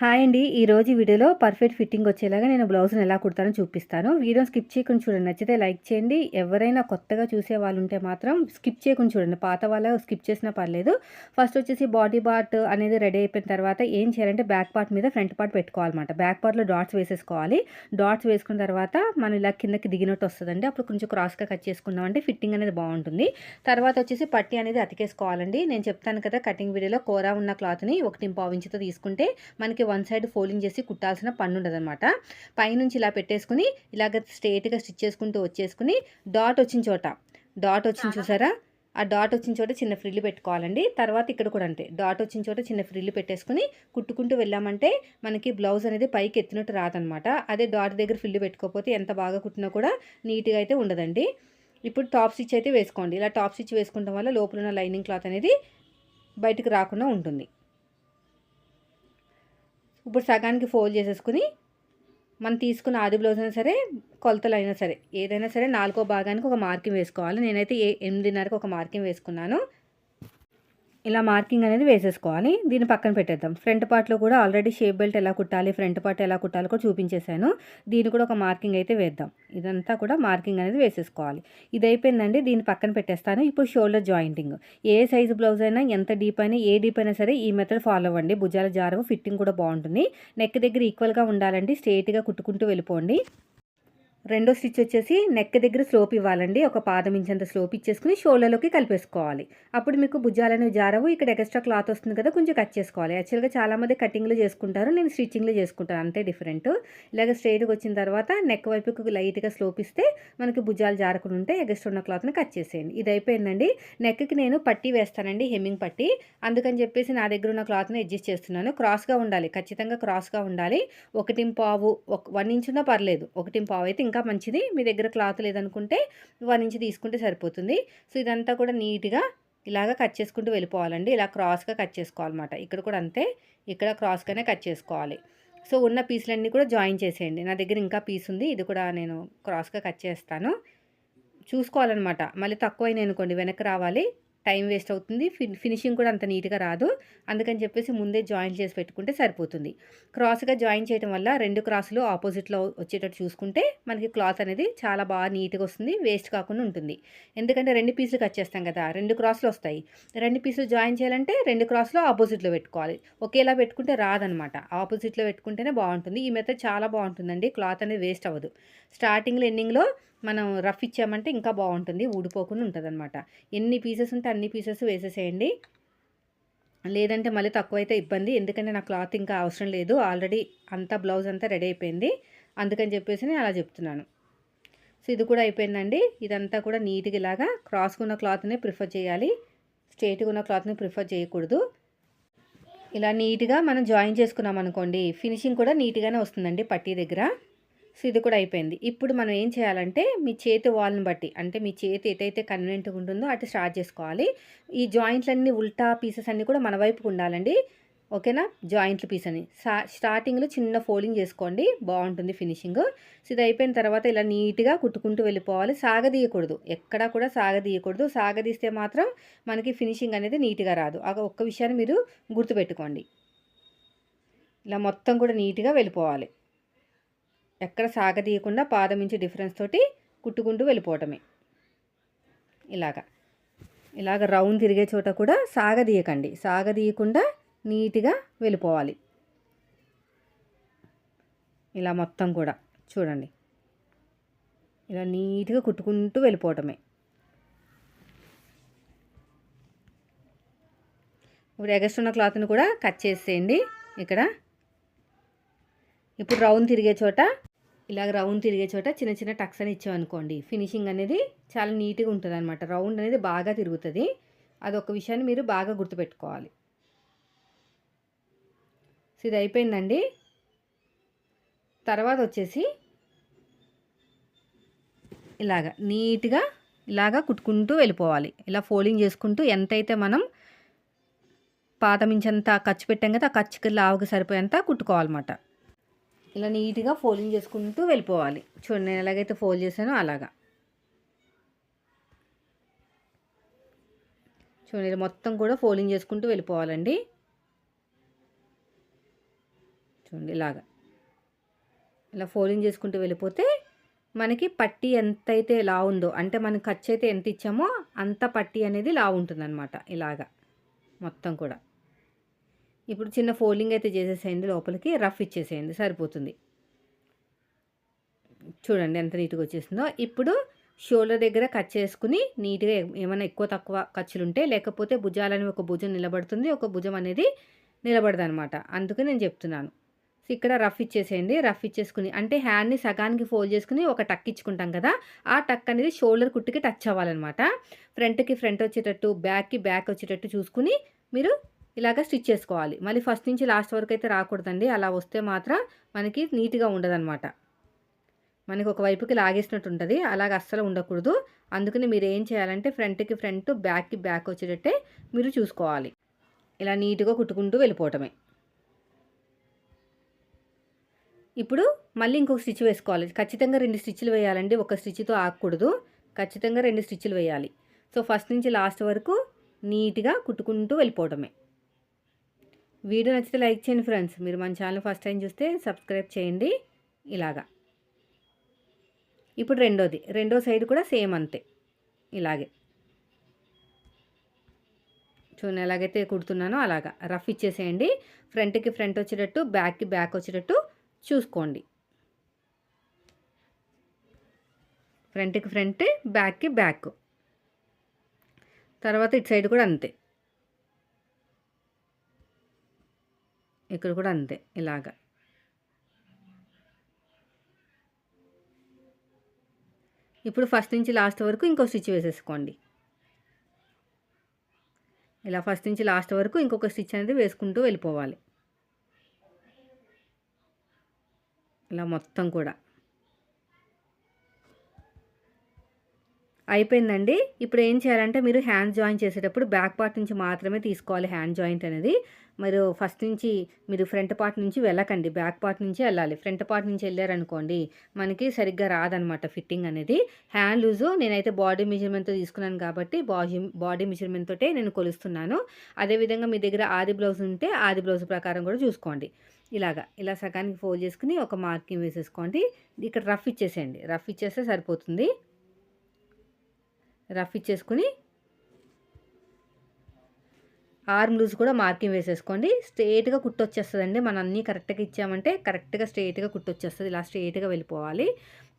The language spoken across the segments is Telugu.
హాయ్ అండి. ఈరోజు వీడియోలో పర్ఫెక్ట్ ఫిట్టింగ్ వచ్చేలాగా నేను బ్లౌజ్ని ఎలా కుడతానో చూపిస్తాను. వీడియో స్కిప్ చేయకుండా చూడండి. నచ్చితే లైక్ చేయండి. ఎవరైనా కొత్తగా చూసే వాళ్ళు ఉంటే మాత్రం స్కిప్ చేయకుండా చూడండి. పాత వాళ్ళ స్కిప్ చేసినా పర్లేదు. ఫస్ట్ వచ్చేసి బాడీ పార్ట్ అనేది రెడీ అయిపోయిన తర్వాత ఏం చేయాలంటే బ్యాక్ పార్ట్ మీద ఫ్రంట్ పార్ట్ పెట్టుకోవాలన్నమాట. బ్యాక్ పార్ట్లో డాట్స్ వేసేసుకోవాలి. డాట్స్ వేసుకున్న తర్వాత మనం ఇలా కిందకి దిగినట్టు వస్తుందండి. అప్పుడు కొంచెం క్రాస్గా కట్ చేసుకున్నామంటే ఫిట్టింగ్ అనేది బాగుంటుంది. తర్వాత వచ్చేసి పట్టి అనేది అతికేసుకోవాలండి. నేను చెప్తాను కదా కటింగ్ వీడియోలో కూర ఉన్న క్లాత్ని ఒకటి పావించితో తీసుకుంటే మనకి వన్ సైడ్ ఫోల్డింగ్ చేసి కుట్టాల్సిన పని ఉండదు అనమాట పైనుంచి ఇలా పెట్టేసుకుని ఇలాగ స్ట్రేట్గా స్టిచ్ చేసుకుంటూ వచ్చేసుకుని డాట్ వచ్చిన చోట డాట్ వచ్చిన చూసారా? ఆ డాట్ వచ్చిన చోట చిన్న ఫ్రిల్లు పెట్టుకోవాలండి. తర్వాత ఇక్కడ కూడా అంతే డాట్ వచ్చిన చోట చిన్న ఫ్రిల్లు పెట్టేసుకుని కుట్టుకుంటూ వెళ్ళామంటే మనకి బ్లౌజ్ అనేది పైకి ఎత్తినట్టు రాదనమాట అదే డాట్ దగ్గర ఫ్రిల్లు పెట్టుకోకపోతే ఎంత బాగా కుట్టినా కూడా నీట్గా అయితే ఉండదండి. ఇప్పుడు టాప్ స్టిచ్ అయితే వేసుకోండి. ఇలా టాప్ స్టిచ్ వేసుకోవడం వల్ల లోపల ఉన్న లైనింగ్ క్లాత్ అనేది బయటకు రాకుండా ఉంటుంది. ఇప్పుడు సగానికి ఫోల్డ్ చేసేసుకుని మనం తీసుకున్న ఆది బ్లౌజ్ అయినా సరే కొలతలు అయినా సరే ఏదైనా సరే నాలుగో భాగానికి ఒక మార్కింగ్ వేసుకోవాలి. నేనైతే ఏ ఎనిమిదిన్నరకు ఒక మార్కింగ్ వేసుకున్నాను. ఇలా మార్కింగ్ అనేది వేసేసుకోవాలి. దీన్ని పక్కన పెట్టేద్దాం. ఫ్రంట్ పార్ట్లో కూడా ఆల్రెడీ షేప్ బెల్ట్ ఎలా కుట్టాలి ఫ్రంట్ పార్ట్ ఎలా కుట్టాలో కూడా చూపించేశాను. దీన్ని కూడా ఒక మార్కింగ్ అయితే వేద్దాం. ఇదంతా కూడా మార్కింగ్ అనేది వేసేసుకోవాలి. ఇది అయిపోయిందండి. దీన్ని పక్కన పెట్టేస్తాను. ఇప్పుడు షోల్డర్ జాయింటింగ్. ఏ సైజు బ్లౌజ్ అయినా ఎంత డీప్ అయినా ఏ డీప్ అయినా సరే ఈ మెథడ్ ఫాలో అవ్వండి. భుజాల జారవు ఫిట్టింగ్ కూడా బాగుంటుంది. నెక్ దగ్గర ఈక్వల్గా ఉండాలండి. స్ట్రేట్గా కుట్టుకుంటూ వెళ్ళిపోండి. రెండో స్టిచ్ వచ్చేసి నెక్ దగ్గర స్లోప్ ఇవ్వాలండి. ఒక పాదం ఇంచంత స్లోప్ ఇచ్చేసుకుని షోల్డర్లోకి కలిపేసుకోవాలి. అప్పుడు మీకు భుజాలనేవి జారవు ఇక్కడ ఎక్స్ట్రా క్లాత్ వస్తుంది కదా కొంచెం కట్ చేసుకోవాలి. యాక్చువల్గా చాలామంది కటింగ్లు చేసుకుంటారు నేను స్టిచ్చింగ్లు చేసుకుంటాను అంతే డిఫరెంట్ ఇలాగ స్ట్రైట్గా వచ్చిన తర్వాత నెక్ వైపుకి లైట్గా స్లోప్ ఇస్తే మనకి భుజాలు జారకుండా ఉంటే ఎగస్ట్ ఉన్న క్లాత్ని కట్ చేసేయండి. ఇది అయిపోయిందండి. నెక్కి నేను పట్టీ వేస్తానండి హెమ్మింగ్ పట్టి. అందుకని చెప్పేసి నా దగ్గర ఉన్న క్లాత్ని అడ్జస్ట్ చేస్తున్నాను. క్రాస్గా ఉండాలి ఖచ్చితంగా క్రాస్గా ఉండాలి. ఒకటి పావు ఒక వన్ ఇంచ్ ఉన్నా పర్లేదు. ఒకటి పావు అయితే ఇంకా ఇంకా మంచిది. మీ దగ్గర క్లాత్ లేదనుకుంటే వన్ ఇంచ్ తీసుకుంటే సరిపోతుంది. సో ఇదంతా కూడా నీట్గా ఇలాగ కట్ చేసుకుంటూ వెళ్ళిపోవాలండి. ఇలా క్రాస్గా కట్ చేసుకోవాలన్నమాట. ఇక్కడ కూడా అంతే. ఇక్కడ క్రాస్గానే కట్ చేసుకోవాలి. సో ఉన్న పీసులన్నీ కూడా జాయిన్ చేసేయండి. నా దగ్గర ఇంకా పీస్ ఉంది. ఇది కూడా నేను క్రాస్గా కట్ చేస్తాను. చూసుకోవాలన్నమాట. మళ్ళీ తక్కువైనాయి అనుకోండి వెనక్కి రావాలి. టైం వేస్ట్ అవుతుంది. ఫినిషింగ్ కూడా అంత నీట్గా రాదు. అందుకని చెప్పేసి ముందే జాయిన్ చేసి పెట్టుకుంటే సరిపోతుంది. క్రాస్గా జాయిన్ చేయడం వల్ల రెండు క్రాసులు ఆపోజిట్లో వచ్చేటట్టు చూసుకుంటే మనకి క్లాత్ అనేది చాలా బాగా నీట్గా వస్తుంది. వేస్ట్ కాకుండా ఉంటుంది. ఎందుకంటే రెండు పీసులు కట్ చేస్తాం కదా రెండు క్రాసులు వస్తాయి. రెండు పీసులు జాయిన్ చేయాలంటే రెండు క్రాసులు ఆపోజిట్లో పెట్టుకోవాలి. ఒకేలా పెట్టుకుంటే రాదనమాట. ఆపోజిట్లో పెట్టుకుంటేనే బాగుంటుంది. ఈ మెథడ్ చాలా బాగుంటుందండి. క్లాత్ అనేది వేస్ట్ అవ్వదు. స్టార్టింగ్లో ఎండింగ్లో మనం రఫ్ ఇచ్చామంటే ఇంకా బాగుంటుంది ఊడిపోకుండా ఉంటుంది అనమాట ఎన్ని పీసెస్ ఉంటే అన్ని పీసెస్ వేసేసేయండి. లేదంటే మళ్ళీ తక్కువైతే ఇబ్బంది. ఎందుకంటే నా క్లాత్ ఇంకా అవసరం లేదు. ఆల్రెడీ అంతా బ్లౌజ్ అంతా రెడీ అయిపోయింది. అందుకని చెప్పేసి నేను అలా చెప్తున్నాను. సో ఇది కూడా అయిపోయిందండి. ఇదంతా కూడా నీట్గా ఇలాగా క్రాస్గా ఉన్న ప్రిఫర్ చేయాలి. స్ట్రేట్గా ఉన్న క్లాత్ని ప్రిఫర్ చేయకూడదు. ఇలా నీట్గా మనం జాయిన్ చేసుకున్నాం అనుకోండి ఫినిషింగ్ కూడా నీట్గానే వస్తుందండి పట్టీ దగ్గర. సో ఇది కూడా అయిపోయింది. ఇప్పుడు మనం ఏం చేయాలంటే మీ చేతి వాల్ని బట్టి అంటే మీ చేతి ఎటైతే కన్వీనెంట్గా ఉంటుందో అటు స్టార్ట్ చేసుకోవాలి. ఈ జాయింట్లన్నీ ఉల్టా పీసెస్ అన్నీ కూడా మన వైపుకు ఉండాలండి. ఓకేనా? జాయింట్ల పీస్ అని స్టార్టింగ్లో చిన్న ఫోల్డింగ్ చేసుకోండి. బాగుంటుంది ఫినిషింగ్. సో ఇది అయిపోయిన తర్వాత ఇలా నీట్గా కుట్టుకుంటూ వెళ్ళిపోవాలి. సాగదీయకూడదు. ఎక్కడా కూడా సాగదీయకూడదు. సాగదీస్తే మాత్రం మనకి ఫినిషింగ్ అనేది నీట్గా రాదు. ఆ ఒక్క విషయాన్ని మీరు గుర్తుపెట్టుకోండి. ఇలా మొత్తం కూడా నీట్గా వెళ్ళిపోవాలి. ఎక్కడ సాగదీయకుండా పాదం ఇంచి డిఫరెన్స్ తోటి కుట్టుకుంటూ వెళ్ళిపోవటమే. ఇలాగా. ఇలాగ రౌండ్ తిరిగే చోట కూడా సాగదీయకండి. సాగదీయకుండా నీట్గా వెళ్ళిపోవాలి. ఇలా మొత్తం కూడా చూడండి. ఇలా నీట్గా కుట్టుకుంటూ వెళ్ళిపోవటమే. ఇప్పుడు ఎగస్ట్రున్న క్లాత్ని కూడా కట్ చేసేయండి. ఇక్కడ. ఇప్పుడు రౌండ్ తిరిగే చోట ఇలాగ రౌండ్ తిరిగే చోట చిన్న చిన్న టక్స్ అని ఇచ్చామనుకోండి ఫినిషింగ్ అనేది చాలా నీట్గా ఉంటుంది అనమాట రౌండ్ అనేది బాగా తిరుగుతుంది. అదొక విషయాన్ని మీరు బాగా గుర్తుపెట్టుకోవాలి. సో ఇది అయిపోయిందండి. తర్వాత వచ్చేసి ఇలాగ నీట్గా ఇలాగా కుట్టుకుంటూ వెళ్ళిపోవాలి. ఇలా ఫోల్డింగ్ చేసుకుంటూ ఎంతైతే మనం పాతమించంత ఖర్చు పెట్టాం కదా ఆ ఖర్చుకి లావుకి సరిపోయేంత కుట్టుకోవాలన్నమాట. ఇలా నీట్గా ఫోల్డింగ్ చేసుకుంటూ వెళ్ళిపోవాలి. చూడండి నేను ఎలాగైతే ఫోల్డ్ చేశానో అలాగా. చూడండి ఇలా మొత్తం కూడా ఫోల్డింగ్ చేసుకుంటూ వెళ్ళిపోవాలండి. చూడండి ఇలాగా. ఇలా ఫోల్డింగ్ చేసుకుంటూ వెళ్ళిపోతే మనకి పట్టి ఎంతైతే లా ఉందో అంటే మనం ఖర్చు అయితే ఎంత ఇచ్చామో అంత పట్టి అనేది లా ఉంటుందన్నమాట. ఇలాగా. మొత్తం కూడా. ఇప్పుడు చిన్న ఫోల్డింగ్ అయితే చేసేసేయండి లోపలికి రఫ్ ఇచ్చేసేయండి సరిపోతుంది. చూడండి ఎంత నీట్గా వచ్చేసిందో. ఇప్పుడు షోల్డర్ దగ్గర కట్ చేసుకుని నీట్గా ఏమైనా ఎక్కువ తక్కువ ఖర్చులు ఉంటే లేకపోతే భుజాలని ఒక భుజం నిలబడుతుంది ఒక భుజం అనేది నిలబడదు అనమాట అందుకే నేను చెప్తున్నాను. సో ఇక్కడ రఫ్ ఇచ్చేసేయండి రఫ్ ఇచ్చేసుకుని అంటే హ్యాండ్ని సగానికి ఫోల్డ్ చేసుకుని ఒక టక్ ఇచ్చుకుంటాం కదా ఆ టక్ అనేది షోల్డర్ కుట్టుకి టచ్ అవ్వాలన్నమాట ఫ్రంట్కి ఫ్రంట్ వచ్చేటట్టు బ్యాక్కి బ్యాక్ వచ్చేటట్టు చూసుకుని మీరు ఇలాగ స్టిచ్ చేసుకోవాలి. మళ్ళీ ఫస్ట్ నుంచి లాస్ట్ వరకు అయితే రాకూడదండి. అలా వస్తే మాత్రం మనకి నీట్గా ఉండదన్నమాట. మనకి ఒక వైపుకి లాగేసినట్టు ఉంటుంది. అలాగ అస్సలు ఉండకూడదు. అందుకని మీరు ఏం చేయాలంటే ఫ్రంట్కి ఫ్రంట్ బ్యాక్కి బ్యాక్ వచ్చేటట్టే మీరు చూసుకోవాలి. ఇలా నీట్గా కుట్టుకుంటూ వెళ్ళిపోవటమే. ఇప్పుడు మళ్ళీ ఇంకొక స్టిచ్ వేసుకోవాలి. ఖచ్చితంగా రెండు స్టిచ్లు వేయాలండి. ఒక స్టిచ్తో ఆగకూడదు. ఖచ్చితంగా రెండు స్టిచ్లు వేయాలి. సో ఫస్ట్ నుంచి లాస్ట్ వరకు నీట్గా కుట్టుకుంటూ వెళ్ళిపోవడమే వీడియో నచ్చితే లైక్ చేయండి ఫ్రెండ్స్. మీరు మన ఛానల్ ఫస్ట్ టైం చూస్తే సబ్స్క్రైబ్ చేయండి. ఇలాగా. ఇప్పుడు రెండోది. రెండో సైడ్ కూడా సేమ్ అంతే. ఇలాగే. చూడండి ఎలాగైతే కుడుతున్నానో అలాగా. రఫ్ ఇచ్చేసేయండి. ఫ్రంట్కి ఫ్రంట్ వచ్చేటట్టు బ్యాక్కి బ్యాక్ వచ్చేటట్టు చూసుకోండి. ఫ్రంట్కి ఫ్రంట్ బ్యాక్కి బ్యాక్. తర్వాత ఇటు సైడ్ కూడా అంతే. ఇక్కడ కూడా అంతే ఇలాగా. ఇప్పుడు ఫస్ట్ నుంచి లాస్ట్ వరకు ఇంకో స్టిచ్ వేసేసుకోండి. ఇలా ఫస్ట్ నుంచి లాస్ట్ వరకు ఇంకొక స్టిచ్ అనేది వేసుకుంటూ వెళ్ళిపోవాలి. ఇలా మొత్తం కూడా. అయిపోయిందండి. ఇప్పుడు ఏం చేయాలంటే మీరు హ్యాండ్ జాయిన్ చేసేటప్పుడు బ్యాక్ పార్ట్ నుంచి మాత్రమే తీసుకోవాలి హ్యాండ్ జాయింట్ అనేది. మీరు ఫస్ట్ నుంచి మీరు ఫ్రంట్ పార్ట్ నుంచి వెళ్ళకండి బ్యాక్ పార్ట్ నుంచి వెళ్ళాలి. ఫ్రంట్ పార్ట్ నుంచి వెళ్ళారనుకోండి మనకి సరిగ్గా రాదనమాట ఫిట్టింగ్ అనేది. హ్యాండ్ లూజు నేనైతే బాడీ మెజర్మెంట్తో తీసుకున్నాను కాబట్టి బాడీ బాడీ మెజర్మెంట్ తోటే నేను కొలుస్తున్నాను. అదేవిధంగా మీ దగ్గర ఆది బ్లౌజ్ ఉంటే ఆది బ్లౌజ్ ప్రకారం కూడా చూసుకోండి. ఇలాగా ఇలా సగానికి ఫోల్డ్ చేసుకుని ఒక మార్కింగ్ వేసేసుకోండి. ఇక్కడ రఫ్ ఇచ్చేసేయండి. రఫ్ ఇచ్చేస్తే సరిపోతుంది. రఫ్ ఇచ్చేసుకుని ఆర్మ్ లూజ్ కూడా మార్కింగ్ వేసేసుకోండి. స్ట్రేట్గా కుట్టొచ్చేస్తుందండి. మనం అన్నీ కరెక్ట్గా ఇచ్చామంటే కరెక్ట్గా స్ట్రేట్గా కుట్టొచ్చేస్తుంది. ఇలా స్ట్రేట్గా వెళ్ళిపోవాలి.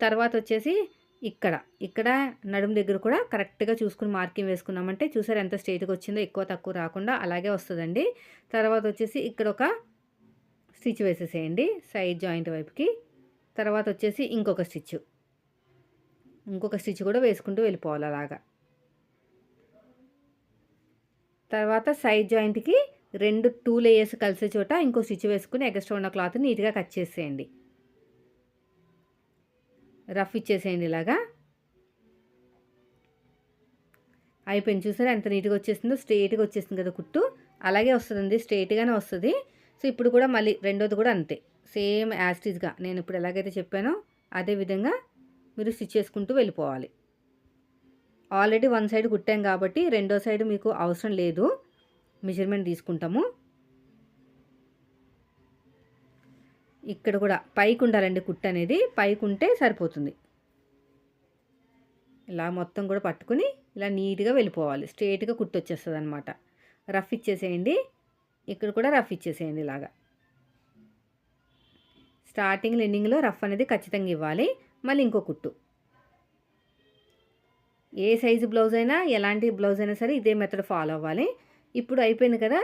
తర్వాత వచ్చేసి ఇక్కడ. ఇక్కడ నడుము దగ్గర కూడా కరెక్ట్గా చూసుకుని మార్కింగ్ వేసుకున్నామంటే చూసారు ఎంత స్ట్రేట్గా వచ్చిందో ఎక్కువ తక్కువ రాకుండా అలాగే వస్తుందండి. తర్వాత వచ్చేసి ఇక్కడ ఒక స్టిచ్ వేసేసేయండి. సైడ్ జాయింట్ వైపుకి. తర్వాత వచ్చేసి ఇంకొక స్టిచ్. ఇంకొక స్టిచ్ కూడా వేసుకుంటూ వెళ్ళిపోవాలి అలాగా. తర్వాత సైడ్ జాయింట్కి రెండు టూ లేయర్స్ కలిసే చోట ఇంకో స్టిచ్ వేసుకుని ఎక్స్ట్రా ఉన్న క్లాత్ నీట్గా కట్ చేసేయండి. రఫ్ ఇచ్చేసేయండి ఇలాగా. అయిపోయింది చూసారా? ఎంత నీట్గా వచ్చేసిందో స్ట్రేట్గా వచ్చేసింది కదా కుట్టు. అలాగే వస్తుంది స్ట్రేట్గానే వస్తుంది. సో ఇప్పుడు కూడా మళ్ళీ రెండోది కూడా అంతే. సేమ్ యాస్టీజ్గా నేను ఇప్పుడు ఎలాగైతే చెప్పానో అదే విధంగా మీరు స్టిచ్ చేసుకుంటూ వెళ్ళిపోవాలి. ఆల్రెడీ వన్ సైడ్ కుట్టాం కాబట్టి రెండో సైడ్ మీకు అవసరం లేదు. మెజర్మెంట్ తీసుకుంటాము. ఇక్కడ కూడా పైకి ఉండాలండి కుట్ట అనేది. పైకి ఉంటే సరిపోతుంది. ఇలా మొత్తం కూడా పట్టుకుని ఇలా నీట్గా వెళ్ళిపోవాలి. స్ట్రేట్గా కుట్టు వచ్చేస్తుంది అనమాట రఫ్ ఇచ్చేసేయండి. ఇక్కడ కూడా రఫ్ ఇచ్చేసేయండి ఇలాగా. స్టార్టింగ్ ఎండింగ్లో రఫ్ అనేది ఖచ్చితంగా ఇవ్వాలి. మళ్ళీ ఇంకో కుట్టు. ఏ సైజు బ్లౌజ్ అయినా ఎలాంటి బ్లౌజ్ అయినా సరే ఇదే మెథడ్ ఫాలో అవ్వాలి. ఇప్పుడు అయిపోయింది కదా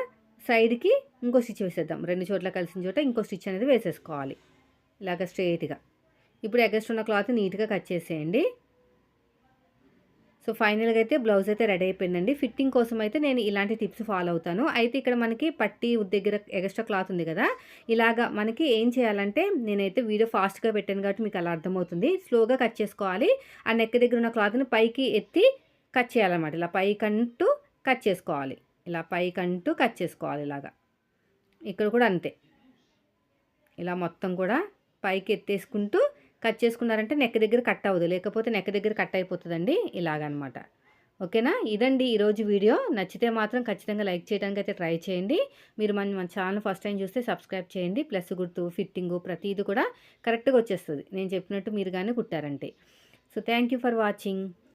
సైడ్కి ఇంకో స్టిచ్ వేసేద్దాం. రెండు చోట్ల కలిసిన చోట ఇంకో స్టిచ్ అనేది వేసేసుకోవాలి. ఇలాగ స్ట్రైట్గా ఇప్పుడు ఎగస్ట్ ఉన్న క్లాత్ నీట్గా కట్ చేసేయండి. సో ఫైనల్గా అయితే బ్లౌజ్ అయితే రెడీ అయిపోయిందండి ఫిట్టింగ్ కోసం అయితే నేను ఇలాంటి టిప్స్ ఫాలో అవుతాను. అయితే ఇక్కడ మనకి పట్టి దగ్గర ఎక్స్ట్రా క్లాత్ ఉంది కదా ఇలాగా మనకి ఏం చేయాలంటే నేనైతే వీడియో ఫాస్ట్గా పెట్టాను కాబట్టి మీకు అలా అర్థమవుతుంది. స్లోగా కట్ చేసుకోవాలి. ఆ నెక్ దగ్గర ఉన్న క్లాత్ని పైకి ఎత్తి కట్ చేయాలన్నమాట. ఇలా పైకంటూ కట్ చేసుకోవాలి. ఇలా పైకంటూ కట్ చేసుకోవాలి ఇలాగా. ఇక్కడ కూడా అంతే. ఇలా మొత్తం కూడా పైకి ఎత్తేసుకుంటూ కట్ చేసుకున్నారంటే నెక్ దగ్గర కట్ అవ్వదు. లేకపోతే నెక్ దగ్గర కట్ అయిపోతుందండి ఇలాగనమాట. ఓకేనా? ఇదండి ఈరోజు వీడియో. నచ్చితే మాత్రం ఖచ్చితంగా లైక్ చేయడానికి అయితే ట్రై చేయండి. మీరు మన మన ఛానల్ ఫస్ట్ టైం చూస్తే సబ్స్క్రైబ్ చేయండి. ప్లస్ గుర్తు ఫిట్టింగు ప్రతిదీ కూడా కరెక్ట్గా వచ్చేస్తుంది. నేను చెప్పినట్టు మీరు కానీ కుట్టారంటే. So thank you for watching.